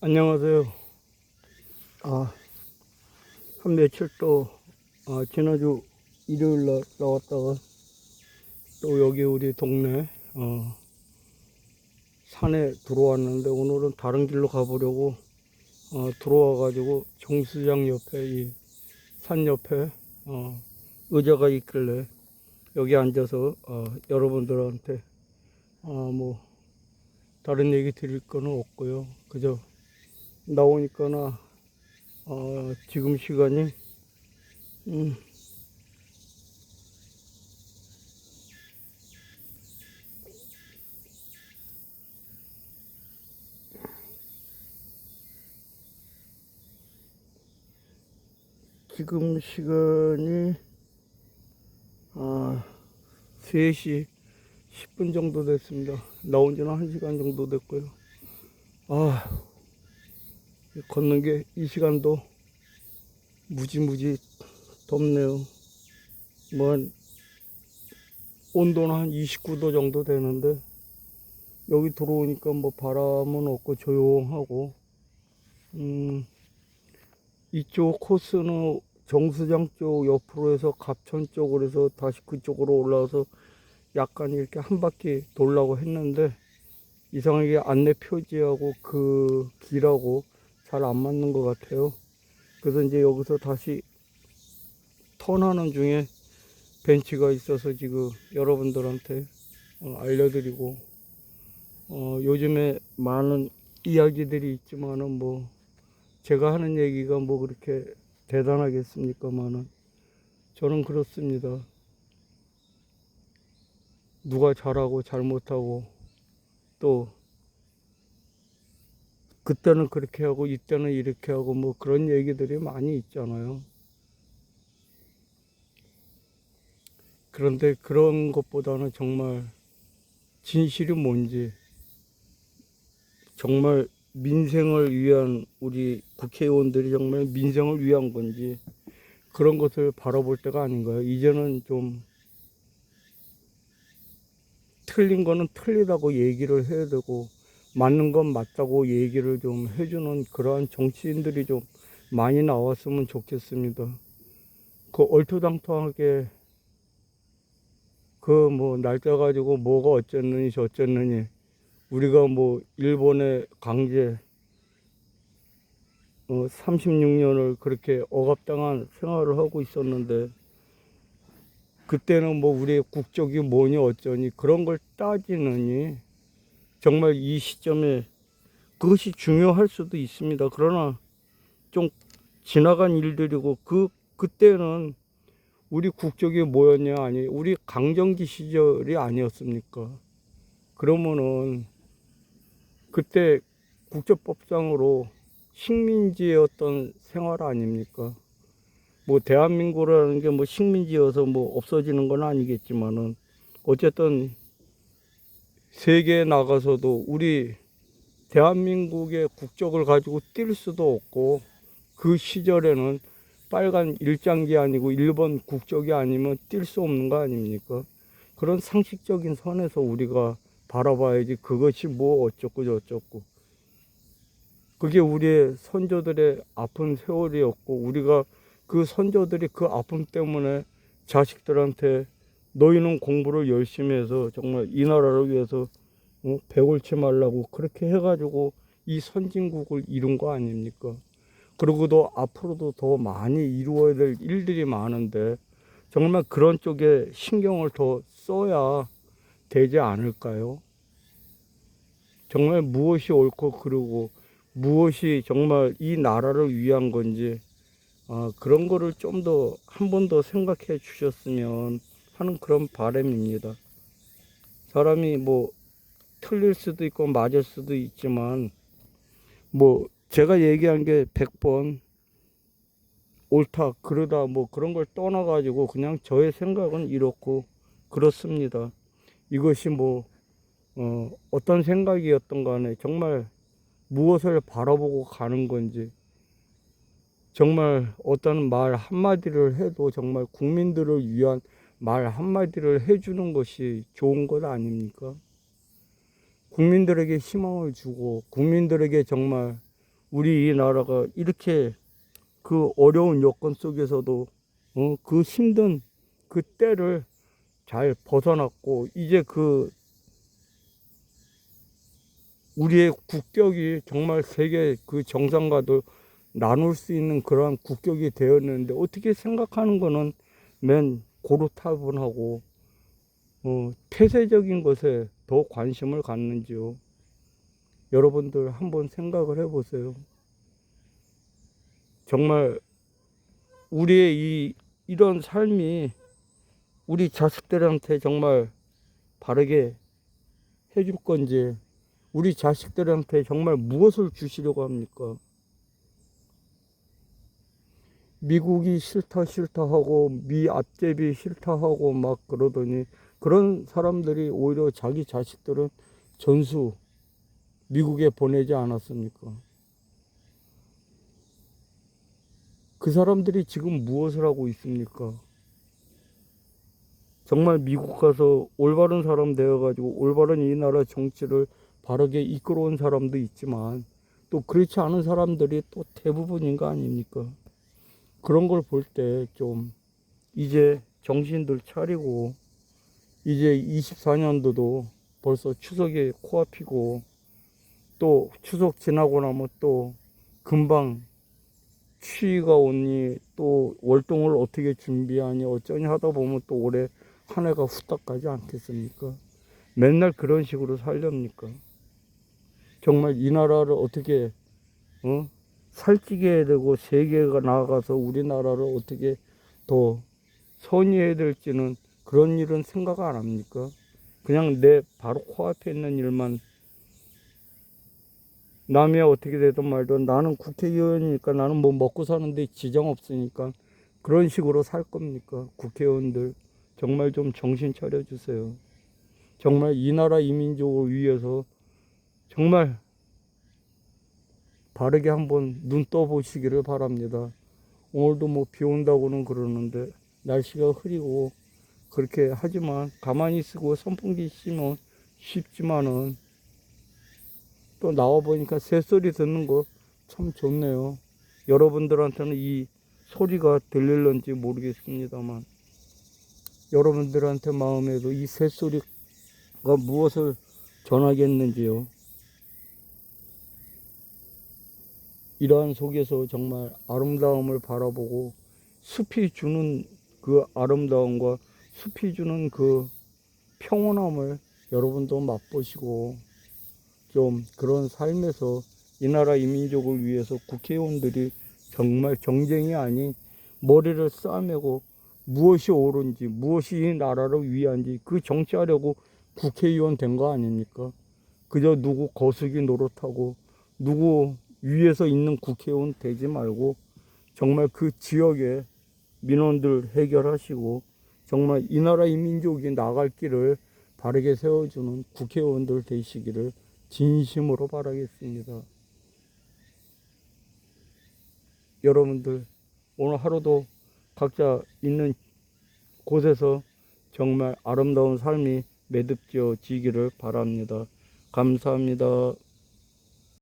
안녕하세요. 아, 한 며칠 또, 아, 지난주 일요일 날 나왔다가 또 여기 우리 동네, 어, 산에 들어왔는데 오늘은 다른 길로 가보려고, 어, 들어와가지고 정수장 옆에 이 산 옆에, 어, 의자가 있길래 여기 앉아서, 어, 여러분들한테, 어, 뭐, 다른 얘기 드릴 거는 없고요. 그저 나오니까나 어, 지금 시간이 음, 지금 시간이 아, 3시 10분 정도 됐습니다. 나온 지는 1시간 정도 됐고요. 아, 걷는 게 이 시간도 무지무지 덥네요. 뭐, 한 온도는 한 29도 정도 되는데, 여기 들어오니까 뭐 바람은 없고 조용하고, 음, 이쪽 코스는 정수장 쪽 옆으로 해서 갑천 쪽으로 해서 다시 그쪽으로 올라와서 약간 이렇게 한 바퀴 돌라고 했는데, 이상하게 안내 표지하고 그 길하고 잘 안 맞는 것 같아요. 그래서 이제 여기서 다시 턴하는 중에 벤치가 있어서 지금 여러분들한테 어, 알려드리고 어, 요즘에 많은 이야기들이 있지만은 뭐 제가 하는 얘기가 뭐 그렇게 대단하겠습니까만은 저는 그렇습니다. 누가 잘하고 잘못하고 또 그때는 그렇게 하고 이때는 이렇게 하고 뭐 그런 얘기들이 많이 있잖아요. 그런데 그런 것보다는 정말 진실이 뭔지 정말 민생을 위한 우리 국회의원들이 정말 민생을 위한 건지 그런 것을 바라볼 때가 아닌가요? 이제는 좀 틀린 거는 틀리다고 얘기를 해야 되고 맞는 건 맞다고 얘기를 좀 해주는 그러한 정치인들이 좀 많이 나왔으면 좋겠습니다. 그 얼토당토하게 그 뭐 날짜 가지고 뭐가 어쨌느니 저쨌느니 우리가 뭐 일본의 강제 어 36년을 그렇게 억압당한 생활을 하고 있었는데 그때는 뭐 우리의 국적이 뭐니 어쩌니 그런 걸 따지느니 정말 이 시점에 그것이 중요할 수도 있습니다. 그러나 좀 지나간 일들이고 그 그때는 우리 국적이 뭐였냐 아니 우리 강점기 시절이 아니었습니까? 그러면은 그때 국제법상으로 식민지였던 생활 아닙니까? 뭐 대한민국이라는 게 뭐 식민지여서 뭐 없어지는 건 아니겠지만은 어쨌든 세계에 나가서도 우리 대한민국의 국적을 가지고 뛸 수도 없고 그 시절에는 빨간 일장기 아니고 일본 국적이 아니면 뛸 수 없는 거 아닙니까? 그런 상식적인 선에서 우리가 바라봐야지 그것이 뭐 어쩌고 저쩌고 그게 우리의 선조들의 아픈 세월이었고 우리가 그 선조들이 그 아픔 때문에 자식들한테 너희는 공부를 열심히 해서 정말 이 나라를 위해서 어, 배골치 말라고 그렇게 해가지고 이 선진국을 이룬 거 아닙니까? 그리고도 앞으로도 더 많이 이루어야 될 일들이 많은데 정말 그런 쪽에 신경을 더 써야 되지 않을까요? 정말 무엇이 옳고 그르고 무엇이 정말 이 나라를 위한 건지 아, 그런 거를 좀 더 한 번 더 생각해 주셨으면 하는 그런 바람입니다. 사람이 뭐 틀릴 수도 있고 맞을 수도 있지만 뭐 제가 얘기한 게 100번 옳다 그러다 뭐 그런 걸 떠나 가지고 그냥 저의 생각은 이렇고 그렇습니다. 이것이 뭐 어, 어떤 생각이었던 간에 정말 무엇을 바라보고 가는 건지 정말 어떤 말 한마디를 해도 정말 국민들을 위한 말 한마디를 해주는 것이 좋은 것 아닙니까? 국민들에게 희망을 주고 국민들에게 정말 우리 이 나라가 이렇게 그 어려운 여건 속에서도 어, 그 힘든 그 때를 잘 벗어났고 이제 그 우리의 국격이 정말 세계 그 정상과도 나눌 수 있는 그러한 국격이 되었는데 어떻게 생각하는 거는 맨 고루 타분하고 어, 폐쇄적인 것에 더 관심을 갖는지요. 여러분들 한번 생각을 해보세요. 정말 우리의 이 이런 삶이 우리 자식들한테 정말 바르게 해줄 건지 우리 자식들한테 정말 무엇을 주시려고 합니까? 미국이 싫다 싫다 하고 미 앞제비 싫다 하고 막 그러더니 그런 사람들이 오히려 자기 자식들은 전수 미국에 보내지 않았습니까? 그 사람들이 지금 무엇을 하고 있습니까? 정말 미국 가서 올바른 사람 되어가지고 올바른 이 나라 정치를 바르게 이끌어온 사람도 있지만 또 그렇지 않은 사람들이 또 대부분인 거 아닙니까? 그런 걸 볼 때 좀 이제 정신들 차리고 이제 24년도도 벌써 추석이 코앞이고 또 추석 지나고 나면 또 금방 추위가 오니 또 월동을 어떻게 준비하니 어쩌니 하다 보면 또 올해 한 해가 후딱 가지 않겠습니까? 맨날 그런 식으로 살렵니까? 정말 이 나라를 어떻게 어? 살찌게 해야 되고 세계가 나아가서 우리나라를 어떻게 더 선의해야 될지는 그런 일은 생각 안 합니까? 그냥 내 바로 코앞에 있는 일만 남이 어떻게 되든 말든 나는 국회의원이니까 나는 뭐 먹고 사는데 지장 없으니까 그런 식으로 살 겁니까? 국회의원들 정말 좀 정신 차려 주세요. 정말 이 나라 이민족을 위해서 정말 바르게 한번 눈 떠보시기를 바랍니다. 오늘도 뭐 비 온다고는 그러는데 날씨가 흐리고 그렇게 하지만 가만히 쓰고 선풍기 씌면 쉽지만은 또 나와 보니까 새소리 듣는 거 참 좋네요. 여러분들한테는 이 소리가 들릴런지 모르겠습니다만 여러분들한테 마음에도 이 새소리가 무엇을 전하겠는지요. 이러한 속에서 정말 아름다움을 바라보고 숲이 주는 그 아름다움과 숲이 주는 그 평온함을 여러분도 맛보시고 좀 그런 삶에서 이 나라 이민족을 위해서 국회의원들이 정말 정쟁이 아닌 머리를 싸매고 무엇이 옳은지 무엇이 이 나라를 위한지 그 정치하려고 국회의원 된 거 아닙니까? 그저 누구 거수기 노릇하고 누구 위에서 있는 국회의원 되지 말고 정말 그 지역의 민원들 해결하시고 정말 이 나라 이 민족이 나갈 길을 바르게 세워주는 국회의원들 되시기를 진심으로 바라겠습니다. 여러분들 오늘 하루도 각자 있는 곳에서 정말 아름다운 삶이 매듭지어지기를 바랍니다. 감사합니다.